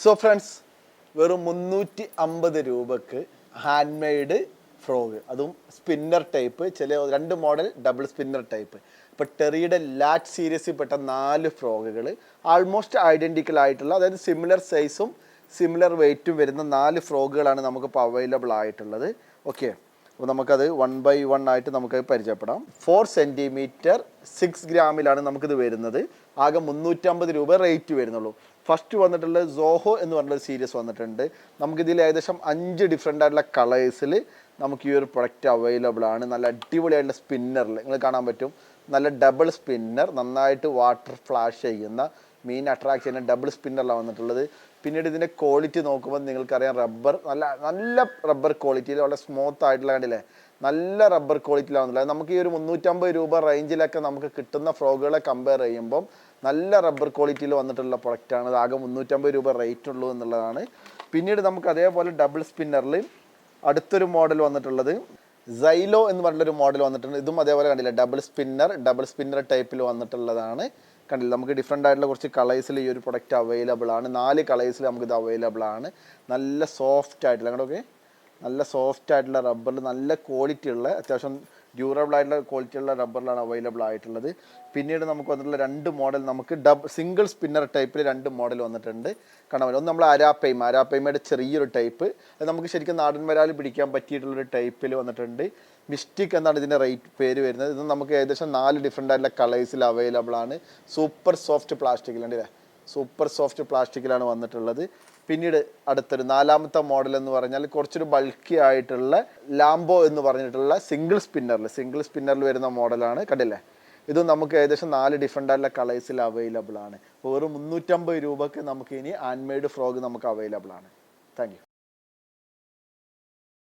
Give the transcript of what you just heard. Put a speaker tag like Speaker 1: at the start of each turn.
Speaker 1: So friends വെറും മുന്നൂറ്റി അമ്പത് രൂപക്ക് ഹാൻഡ് മെയ്ഡ് ഫ്രോഗ് അതും സ്പിന്നർ ടൈപ്പ് ചില രണ്ട് മോഡൽ ഡബിൾ സ്പിന്നർ ടൈപ്പ് ഇപ്പോൾ ടെറിയുടെ ലാറ്റ് സീരീസിൽ പെട്ട നാല് ഫ്രോഗുകൾ ആൾമോസ്റ്റ് ഐഡന്റിക്കൽ ആയിട്ടുള്ള അതായത് സിമിലർ സൈസും സിമിലർ വെയ്റ്റും വരുന്ന നാല് ഫ്രോഗുകളാണ് നമുക്കിപ്പോൾ അവൈലബിൾ ആയിട്ടുള്ളത്. ഓക്കെ അപ്പോൾ നമുക്കത് വൺ ബൈ വൺ ആയിട്ട് നമുക്ക് പരിചയപ്പെടാം. ഫോർ സെന്റിമീറ്റർ സിക്സ് ഗ്രാമിലാണ് നമുക്കിത് വരുന്നത്. ആകെ മുന്നൂറ്റമ്പത് രൂപ റേറ്റ് വരുന്നുള്ളൂ. ഫസ്റ്റ് വന്നിട്ടുള്ള സോഹോ എന്ന് പറഞ്ഞൊരു സീരീസ് വന്നിട്ടുണ്ട്. നമുക്കിതിൽ ഏകദേശം അഞ്ച് ഡിഫറെന്റ് ആയിട്ടുള്ള കളേഴ്സിൽ നമുക്ക് ഈ ഒരു പ്രൊഡക്റ്റ് അവൈലബിൾ ആണ്. നല്ല അടിപൊളിയായിട്ടുള്ള സ്പിന്നറിൽ നിങ്ങൾ കാണാൻ പറ്റും. നല്ല ഡബിൾ സ്പിന്നർ നന്നായിട്ട് വാട്ടർ ഫ്ലാഷ് ചെയ്യുന്ന അട്രാക്ട് ചെയ്യുന്ന ഡബിൾ സ്പിന്നറിലാണ് വന്നിട്ടുള്ളത്. പിന്നീട് ഇതിന്റെ ക്വാളിറ്റി നോക്കുമ്പോൾ നിങ്ങൾക്കറിയാം റബ്ബർ നല്ല നല്ല റബ്ബർ ക്വാളിറ്റിയിൽ വളരെ സ്മൂത്ത് ആയിട്ടുള്ള കണ്ടില്ലേ? നല്ല റബ്ബർ ക്വാളിറ്റിയിലാണ് ക്വാളിറ്റിയിലാവുന്നില്ല നമുക്ക് ഈ ഒരു മുന്നൂറ്റമ്പത് രൂപ റേഞ്ചിലൊക്കെ നമുക്ക് കിട്ടുന്ന ഫ്രോഗുകളെ കമ്പയർ ചെയ്യുമ്പം നല്ല റബ്ബർ ക്വാളിറ്റിയിൽ വന്നിട്ടുള്ള പ്രൊഡക്റ്റാണ് ആകെ മുന്നൂറ്റമ്പത് രൂപ റേറ്റ് ഉള്ളൂ എന്നുള്ളതാണ്. പിന്നീട് നമുക്ക് അതേപോലെ ഡബിൾ സ്പിന്നറിൽ അടുത്തൊരു മോഡൽ വന്നിട്ടുള്ളത്. സൈലോ എന്ന് പറഞ്ഞൊരു മോഡൽ വന്നിട്ടുണ്ട്. ഇതും അതേപോലെ കണ്ടില്ല? ഡബിൾ സ്പിന്നർ ഡബിൾ സ്പിന്നർ ടൈപ്പിൽ വന്നിട്ടുള്ളതാണ്. കണ്ടില്ല. നമുക്ക് ഡിഫറെന്റ് ആയിട്ടുള്ള കുറച്ച് കളേഴ്സിൽ ഈ ഒരു പ്രൊഡക്റ്റ് അവൈലബിൾ ആണ്. നാല് കളേഴ്സിൽ നമുക്കിത് അവൈലബിൾ ആണ്. നല്ല സോഫ്റ്റ് ആയിട്ടുള്ള അങ്ങോട്ടൊക്കെ? നല്ല സോഫ്റ്റ് ആയിട്ടുള്ള റബ്ബറിൽ നല്ല ക്വാളിറ്റി ഉള്ള അത്യാവശ്യം ഡ്യൂറബിൾ ആയിട്ടുള്ള ക്വാളിറ്റി ഉള്ള റബ്ബറിലാണ് അവൈലബിൾ ആയിട്ടുള്ളത്. പിന്നീട് നമുക്ക് വന്നിട്ടുള്ള രണ്ട് മോഡൽ നമുക്ക് ഡബ് സിംഗിൾ സ്പിന്നർ ടൈപ്പിൽ രണ്ട് മോഡൽ വന്നിട്ടുണ്ട്. കാണാൻ ഒന്ന് നമ്മൾ അരാപ്പൈമ അരാപ്പൈമയുടെ ചെറിയൊരു ടൈപ്പ് അത് നമുക്ക് ശരിക്കും നാടൻ വരാൽ പിടിക്കാൻ പറ്റിയിട്ടുള്ളൊരു ടൈപ്പിൽ വന്നിട്ടുണ്ട്. മിസ്റ്റിക് എന്നാണ് ഇതിന്റെ റേറ്റ് പേര് വരുന്നത്. ഇത് നമുക്ക് ഏകദേശം നാല് ഡിഫറെന്റ് ആയിട്ടുള്ള കളേഴ്സിൽ അവൈലബിൾ ആണ്. സൂപ്പർ സോഫ്റ്റ് പ്ലാസ്റ്റിക്കിലുണ്ട് സൂപ്പർ സോഫ്റ്റ് പ്ലാസ്റ്റിക്കിലാണ് വന്നിട്ടുള്ളത്. പിന്നീട് അടുത്തൊരു നാലാമത്തെ മോഡൽ എന്ന് പറഞ്ഞാൽ കുറച്ചൊരു ബൾക്കി ആയിട്ടുള്ള ലാംബോ എന്ന് പറഞ്ഞിട്ടുള്ള സിംഗിൾ സ്പിന്നറിൽ സിംഗിൾ സ്പിന്നറിൽ വരുന്ന മോഡലാണ്. കണ്ടില്ലേ? ഇത് നമുക്ക് ഏകദേശം നാല് ഡിഫറെന്റ് ആയിട്ടുള്ള കളേഴ്സിൽ അവൈലബിൾ ആണ്. വെറും മുന്നൂറ്റമ്പത് രൂപക്ക് നമുക്ക് ഇനി ആൻമെയ്ഡ് ഫ്രോഗ് നമുക്ക് അവൈലബിൾ ആണ്. താങ്ക്